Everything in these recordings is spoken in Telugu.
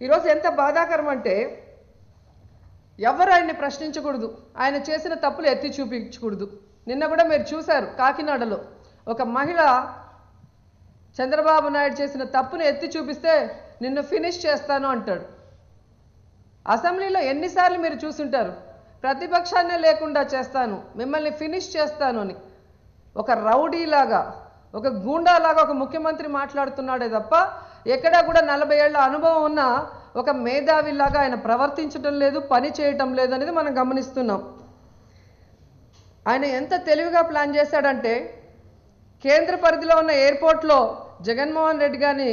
ఈరోజు ఎంత బాధాకరం అంటే ఎవరు ఆయన్ని ప్రశ్నించకూడదు. ఆయన చేసిన తప్పులు ఎత్తి చూపించకూడదు. నిన్న కూడా మీరు చూశారు కాకినాడలో. ఒక మహిళ చంద్రబాబు నాయుడు చేసిన తప్పుని ఎత్తి చూపిస్తే నిన్ను ఫినిష్ చేస్తాను అంటాడు. అసెంబ్లీలో ఎన్నిసార్లు మీరు చూసుంటారు ప్రతిపక్షాన్నే లేకుండా చేస్తాను మిమ్మల్ని ఫినిష్ చేస్తాను అని. ఒక రౌడీలాగా ఒక గూండాలాగా ఒక ముఖ్యమంత్రి మాట్లాడుతున్నాడే తప్ప ఎక్కడా కూడా నలభై ఏళ్ళ అనుభవం ఉన్న ఒక మేధావిలాగా ఆయన ప్రవర్తించడం లేదు పని చేయటం లేదు అనేది మనం గమనిస్తున్నాం. ఆయన ఎంత తెలివిగా ప్లాన్ చేశాడంటే కేంద్ర పరిధిలో ఉన్న ఎయిర్పోర్ట్లో జగన్మోహన్ రెడ్డి గారిని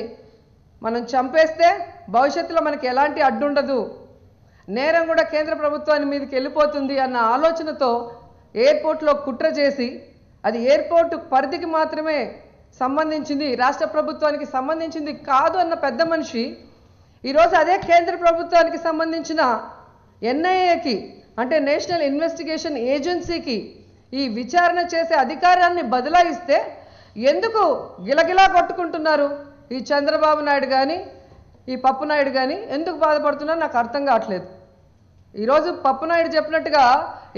మనం చంపేస్తే భవిష్యత్తులో మనకి ఎలాంటి అడ్డుండదు నేరం కూడా కేంద్ర ప్రభుత్వాన్ని మీదకి వెళ్ళిపోతుంది అన్న ఆలోచనతో ఎయిర్పోర్ట్లో కుట్ర చేసి అది ఎయిర్పోర్ట్ పరిధికి మాత్రమే సంబంధించింది రాష్ట్ర ప్రభుత్వానికి సంబంధించింది కాదు అన్న పెద్ద మనిషి ఈరోజు అదే కేంద్ర ప్రభుత్వానికి సంబంధించిన ఎన్ఐఏకి అంటే నేషనల్ ఇన్వెస్టిగేషన్ ఏజెన్సీకి ఈ విచారణ చేసే అధికారాన్ని బదలాయిస్తే ఎందుకు గిలగిలా కొట్టుకుంటున్నారు? ఈ చంద్రబాబు నాయుడు కానీ ఈ పప్పు నాయుడు కానీ ఎందుకు బాధపడుతున్నారో? నాకు అర్థం కావట్లేదు. ఈరోజు పప్పు నాయుడు చెప్పినట్టుగా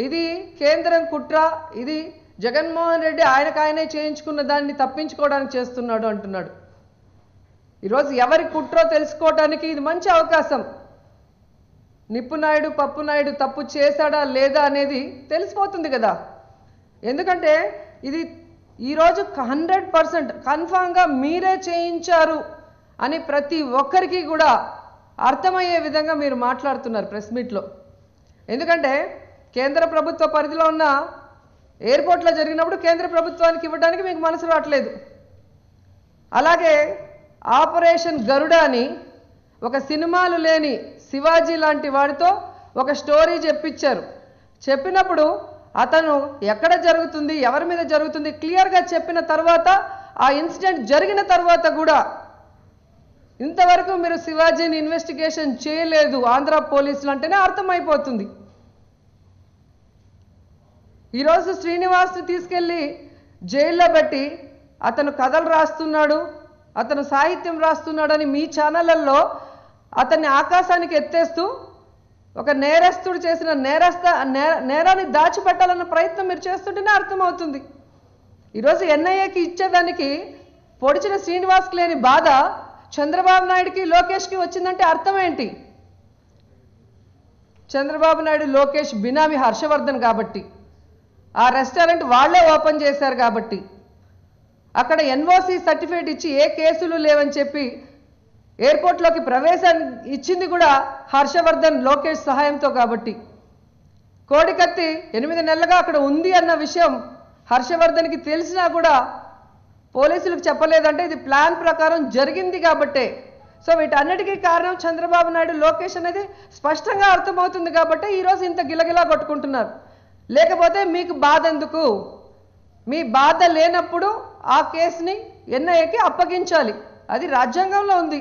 ఇది కేంద్రం కుట్ర ఇది జగన్మోహన్ రెడ్డి ఆయనకాయనే ఆయనే చేయించుకున్న దాన్ని తప్పించుకోవడానికి చేస్తున్నాడు అంటున్నాడు. ఈరోజు ఎవరి కుట్రో తెలుసుకోవటానికి ఇది మంచి అవకాశం. నిప్పు నాయుడు తప్పు చేశాడా లేదా అనేది తెలిసిపోతుంది కదా. ఎందుకంటే ఇది ఈరోజు హండ్రెడ్ పర్సెంట్ కన్ఫామ్గా మీరే చేయించారు అని ప్రతి ఒక్కరికి కూడా అర్థమయ్యే విధంగా మీరు మాట్లాడుతున్నారు ప్రెస్ మీట్లో. ఎందుకంటే కేంద్ర ప్రభుత్వ పరిధిలో ఉన్న ఎయిర్పోర్ట్లో జరిగినప్పుడు కేంద్ర ప్రభుత్వానికి ఇవ్వడానికి మీకు మనసు రావట్లేదు. అలాగే ఆపరేషన్ గరుడ అని ఒక సినిమాలు లేని శివాజీ లాంటి వాడితో ఒక స్టోరీ చెప్పించారు. చెప్పినప్పుడు అతను ఎక్కడ జరుగుతుంది ఎవరి మీద జరుగుతుంది క్లియర్గా చెప్పిన తర్వాత ఆ ఇన్సిడెంట్ జరిగిన తర్వాత కూడా ఇంతవరకు మీరు శివాజీని ఇన్వెస్టిగేషన్ చేయలేదు ఆంధ్ర పోలీసులు అంటేనే అర్థమైపోతుంది. ఈరోజు శ్రీనివాస్ని తీసుకెళ్ళి జైల్లో పెట్టి అతను కథలు రాస్తున్నాడు అతను సాహిత్యం రాస్తున్నాడని మీ ఛానళ్ళల్లో అతన్ని ఆకాశానికి ఎత్తేస్తూ ఒక నేరస్తుడు చేసిన నేరస్త నే- నేరాన్ని దాచిపెట్టాలన్న ప్రయత్నం మీరు చేస్తుంటేనే అర్థమవుతుంది. ఈరోజు ఎన్ఐఏకి ఇచ్చేదానికి పొడిచిన శ్రీనివాస్కి లేని బాధ చంద్రబాబు నాయుడుకి లోకేష్కి వచ్చిందంటే అర్థం ఏంటి చంద్రబాబు నాయుడు లోకేష్ బినామీ హర్షవర్ధన్ కాబట్టి. ఆ రెస్టారెంట్ వాళ్ళే ఓపెన్ చేశారు కాబట్టి. అక్కడ ఎన్ఓసి సర్టిఫికేట్ ఇచ్చి ఏ కేసులు లేవని చెప్పి ఎయిర్పోర్ట్లోకి ప్రవేశాన్ని ఇచ్చింది కూడా హర్షవర్ధన్ లోకేష్ సహాయంతో కాబట్టి. కోడికత్తి ఎనిమిది నెలలుగా అక్కడ ఉంది అన్న విషయం హర్షవర్ధన్కి తెలిసినా కూడా పోలీసులకు చెప్పలేదంటే ఇది ప్లాన్ ప్రకారం జరిగింది కాబట్టే. సో వీటన్నిటికీ కారణం చంద్రబాబు నాయుడు లోకేష్ అనేది స్పష్టంగా అర్థమవుతుంది కాబట్టి ఈరోజు ఇంత గిలగిలా కొట్టుకుంటున్నారు. లేకపోతే మీకు బాధ ఎందుకు? మీ బాధ లేనప్పుడు ఆ కేసుని ఎన్ఐఏకి అప్పగించాలి. అది రాజ్యాంగంలో ఉంది.